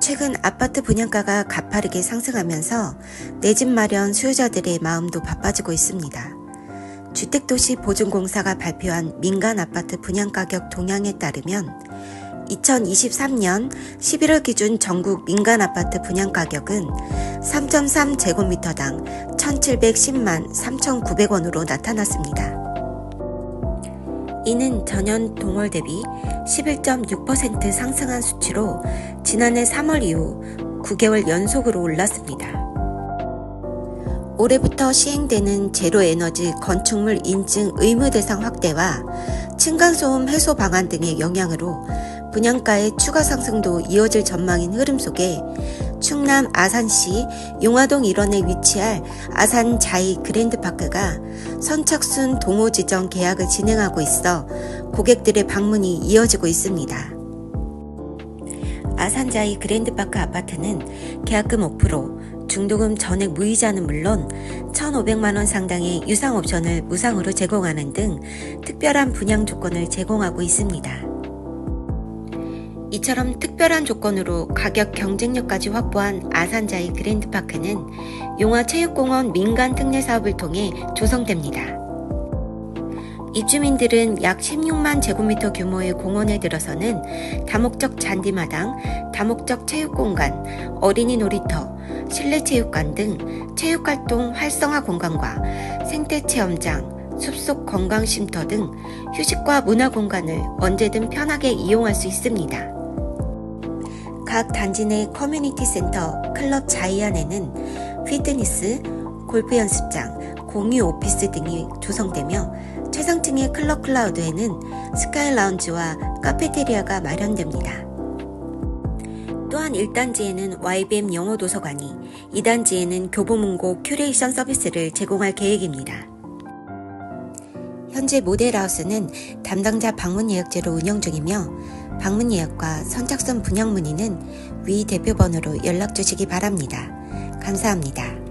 최근 아파트 분양가가 가파르게 상승하면서 내 집 마련 수요자들의 마음도 바빠지고 있습니다. 주택도시 보증공사가 발표한 민간 아파트 분양가격 동향에 따르면 2023년 11월 기준 전국 민간 아파트 분양 가격은 3.3제곱미터당 1710만 3,900원으로 나타났습니다. 이는 전년 동월 대비 11.6% 상승한 수치로 지난해 3월 이후 9개월 연속으로 올랐습니다. 올해부터 시행되는 제로에너지 건축물 인증 의무 대상 확대와 층간소음 해소 방안 등의 영향으로 분양가의 추가 상승도 이어질 전망인 흐름 속에 충남 아산시 용화동 일원에 위치할 아산 자이 그랜드파크가 선착순 동호 지정 계약을 진행하고 있어 고객들의 방문이 이어지고 있습니다. 아산자이 그랜드파크 아파트는 계약금 5%, 중도금 전액 무이자는 물론 1,500만원 상당의 유상 옵션을 무상으로 제공하는 등 특별한 분양 조건을 제공하고 있습니다. 이처럼 특별한 조건으로 가격 경쟁력까지 확보한 아산자이 그랜드파크는 용화체육공원 민간 특례 사업을 통해 조성됩니다. 입주민들은 약 16만 제곱미터 규모의 공원에 들어서는 다목적 잔디마당, 다목적 체육공간, 어린이 놀이터, 실내 체육관 등 체육활동 활성화 공간과 생태체험장, 숲속 건강쉼터 등 휴식과 문화 공간을 언제든 편하게 이용할 수 있습니다. 각 단지 내 커뮤니티 센터 클럽 자이안에는 피트니스, 골프 연습장, 공유 오피스 등이 조성되며 최상층의 클럽 클라우드에는 스카이 라운지와 카페테리아가 마련됩니다. 또한 1단지에는 YBM 영어 도서관이, 2단지에는 교보문고 큐레이션 서비스를 제공할 계획입니다. 현재 모델하우스는 담당자 방문 예약제로 운영 중이며 방문 예약과 선착순 분양 문의는 위 대표 번호로 연락 주시기 바랍니다. 감사합니다.